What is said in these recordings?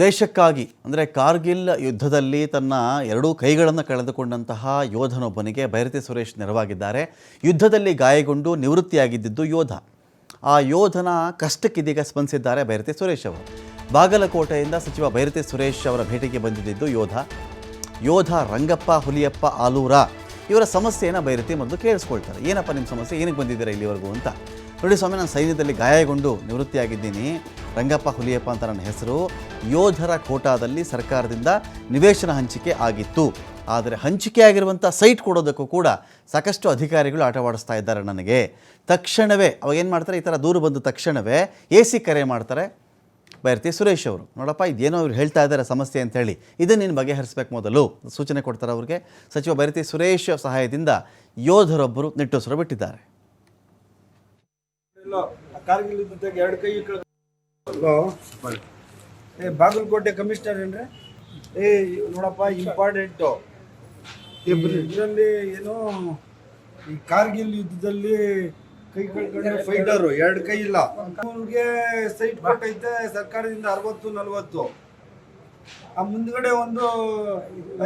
ದೇಶಕ್ಕಾಗಿ, ಅಂದರೆ ಕಾರ್ಗಿಲ್ ಯುದ್ಧದಲ್ಲಿ ತನ್ನ ಎರಡೂ ಕೈಗಳನ್ನು ಕಳೆದುಕೊಂಡಂತಹ ಯೋಧನೊಬ್ಬನಿಗೆ ಭೈರತಿ ಸುರೇಶ್ ನೆರವಾಗಿದ್ದಾರೆ. ಯುದ್ಧದಲ್ಲಿ ಗಾಯಗೊಂಡು ನಿವೃತ್ತಿಯಾಗಿದ್ದಿದ್ದು ಯೋಧ. ಆ ಯೋಧನ ಕಷ್ಟಕ್ಕಿದೀಗ ಸ್ಪಂದಿಸಿದ್ದಾರೆ ಭೈರತಿ ಸುರೇಶ್ ಅವರು. ಬಾಗಲಕೋಟೆಯಿಂದ ಸಚಿವ ಭೈರತಿ ಸುರೇಶ್ ಅವರ ಭೇಟಿಗೆ ಬಂದಿದ್ದು ಯೋಧ. ಯೋಧ ರಂಗಪ್ಪ, ಹುಲಿಯಪ್ಪ, ಆಲೂರ, ಇವರ ಸಮಸ್ಯೆಯನ್ನು ಭೈರತಿ ಮೊದಲು ಕೇಳಿಸ್ಕೊಳ್ತಾರೆ. ಏನಪ್ಪ ನಿಮ್ಮ ಸಮಸ್ಯೆ? ಏನಕ್ಕೆ ಬಂದಿದ್ದೀರಾ ಇಲ್ಲಿವರೆಗೂ ಅಂತ. ನೋಡಿ ಸ್ವಾಮಿ, ನಾನು ಸೈನ್ಯದಲ್ಲಿ ಗಾಯಗೊಂಡು ನಿವೃತ್ತಿಯಾಗಿದ್ದೀನಿ. ರಂಗಪ್ಪ ಹುಲಿಯಪ್ಪ ಅಂತ ನನ್ನ ಹೆಸರು. ಯೋಧರ ಕೋಟಾದಲ್ಲಿ ಸರ್ಕಾರದಿಂದ ನಿವೇಶನ ಹಂಚಿಕೆ ಆಗಿತ್ತು. ಆದರೆ ಹಂಚಿಕೆ ಆಗಿರುವಂಥ ಸೈಟ್ ಕೊಡೋದಕ್ಕೂ ಕೂಡ ಸಾಕಷ್ಟು ಅಧಿಕಾರಿಗಳು ಆಟವಾಡಿಸ್ತಾ ಇದ್ದಾರೆ ನನಗೆ. ತಕ್ಷಣವೇ, ಅವಾಗ ಏನು ಮಾಡ್ತಾರೆ? ಈ ಥರ ದೂರು ಬಂದ ತಕ್ಷಣವೇ ಎ ಸಿ ಕರೆ ಮಾಡ್ತಾರೆ. ಬೈರ್ತಿ ಸುರೇಶ್ ಅವರು. ನೋಡಪ್ಪ, ಇದೇನೋ ಅವ್ರು ಹೇಳ್ತಾ ಇದ್ದಾರೆ ಸಮಸ್ಯೆ ಅಂತ ಹೇಳಿ ಇದನ್ನು ನೀನು ಬಗೆಹರಿಸ್ಬೇಕು ಮೊದಲು. ಸೂಚನೆ ಕೊಡ್ತಾರೆ ಅವ್ರಿಗೆ. ಸಚಿವ ಬೈರತಿ ಸುರೇಶ್ ಸಹಾಯದಿಂದ ಯೋಧರೊಬ್ಬರು ನಿಟ್ಟುಸಿರು ಬಿಟ್ಟಿದ್ದಾರೆ. ಕಾರ್ಗಿಲ್ ಯುದ್ಧದಾಗ ಎರಡು ಕೈ ಹಲೋ ಏ ಬಾಗಲಕೋಟೆ ಕಮಿಷನರ್ ಏನ್ರಿ? ಏ ನೋಡಪ್ಪ ಇಂಪಾರ್ಟೆಂಟು ಇದರಲ್ಲಿ ಏನು ಈ ಕಾರ್ಗಿಲ್ ಯುದ್ಧದಲ್ಲಿ ಕೈ ಕಳ್ಕೊಂಡ್ರೆ ಫೈಟರು ಎರಡು. ಕೈ ಇಲ್ಲ. ಅವ್ರಿಗೆ ಸೈಟ್ ಕೊಟ್ಟೈತೆ ಸರ್ಕಾರದಿಂದ ಅರವತ್ತು ನಲ್ವತ್ತು. ಆ ಮುಂದ್ಗಡೆ ಒಂದು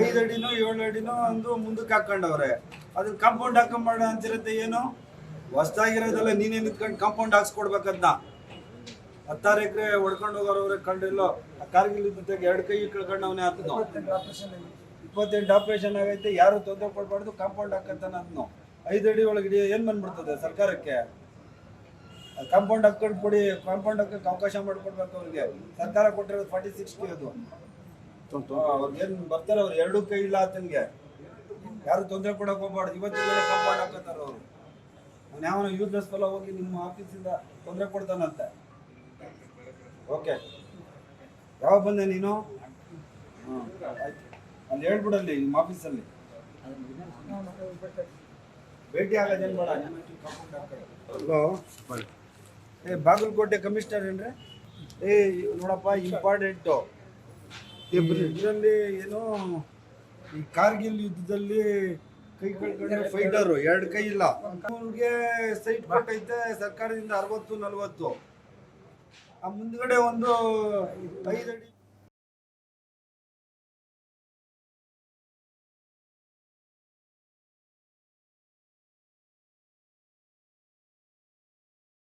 ಐದು ಅಡಿನೋ ಏಳು ಅಡಿನೋ ಒಂದು ಮುಂದಕ್ಕೆ ಹಾಕೊಂಡವ್ರೆ. ಅದನ್ನ ಕಾಂಪೌಂಡ್ ಹಾಕೊಂಬೇಡ ಅಂತಿರುತ್ತೆ ಏನು? ಹೊಸ್ದಾಗಿರೋದೆಲ್ಲ ನೀನೇ ನಿಂತ್ಕೊಂಡು ಕಾಂಪೌಂಡ್ ಹಾಕ್ಸ್ಕೊಡ್ಬೇಕದ್ನ. ಹತ್ತಾರು ಎಕರೆ ಹೊಡ್ಕೊಂಡು ಹೋಗೋರವ್ರೆ ಕಂಡಿಲ್ಲೋ ಆ ಕಾರ್ಗಿಲ್ ಜೊತೆಗೆ ಎರಡು ಕೈ ಕಳ್ಕೊಂಡವನೇ ಆತನು ಇಪ್ಪತ್ತೆಂಟು ಆಪರೇಷನ್ ಆಗೈತೆ ಯಾರು ತೊಂದರೆ ಕೊಡಬಾರ್ದು ಕಾಂಪೌಂಡ್ ಹಾಕಂತಾನ ಅದನ್ನು ಐದು ಅಡಿ ಒಳಗಡೆ ಏನು ಬಂದ್ಬಿಡ್ತದೆ ಸರ್ಕಾರಕ್ಕೆ? ಕಾಂಪೌಂಡ್ ಹಾಕೊಂಡು ಕೊಡಿ ಕಾಂಪೌಂಡ್ ಹಾಕಕ್ಕೆ ಅವಕಾಶ ಮಾಡಿಕೊಡ್ಬೇಕು ಅವ್ರಿಗೆ. ಸರ್ಕಾರ ಕೊಟ್ಟಿರೋದು ಫಾರ್ಟಿ ಸಿಕ್ಸ್ಟಿ ಅದು. ಅವ್ರಿಗೇನು ಬರ್ತಾರೆ ಅವ್ರು ಎರಡೂ ಕೈ ಇಲ್ಲ ಆತನಿಗೆ ಯಾರು ತೊಂದರೆ ಕೊಡಕ್ಕೆ ಹೋಗ್ಬಾರ್ದು ಇವತ್ತಿನ ಕಾಂಪೌಂಡ್ ಹಾಕತ್ತಾರ ಅವರು. ಅವ್ನು ಯಾವನ ಯೂಸ್ಲೆಸ್ ಫಲ ಹೋಗಿ ನಿಮ್ಮ ಆಫೀಸಿಂದ ತೊಂದರೆ ಕೊಡ್ತಾನಂತೆ. ಓಕೆ. ಯಾವಾಗ ಬಂದೆ ನೀನು? ಅಲ್ಲಿ ಹೇಳ್ಬಿಡಲ್ಲಿ, ನಿಮ್ಮ ಆಫೀಸಲ್ಲಿ. ಭೇಟಿ ಆಗೋದೇನು ಹಲೋ. ಏ, ಬಾಗಲಕೋಟೆ ಕಮಿಷನರ್ ಏನ್ರಿ? ಏ, ನೋಡಪ್ಪ ಇಂಪಾರ್ಟೆಂಟು ಇದರಲ್ಲಿ ಏನು, ಈ ಕಾರ್ಗಿಲ್ ಯುದ್ಧದಲ್ಲಿ ಕೈ ಕಳ್ಕೊಂಡ್ರೆ ಫೈಟರು ಎರಡು ಕೈ ಇಲ್ಲ. ಅವ್ರಿಗೆ ಸೈಟ್ ಕೊಟ್ಟೈತೆ ಸರ್ಕಾರದಿಂದ ಅರವತ್ತು, ನಲ್ವತ್ತು. ಆ ಮುಂದ್ಗಡೆ ಒಂದು ಐದು ಅಡಿ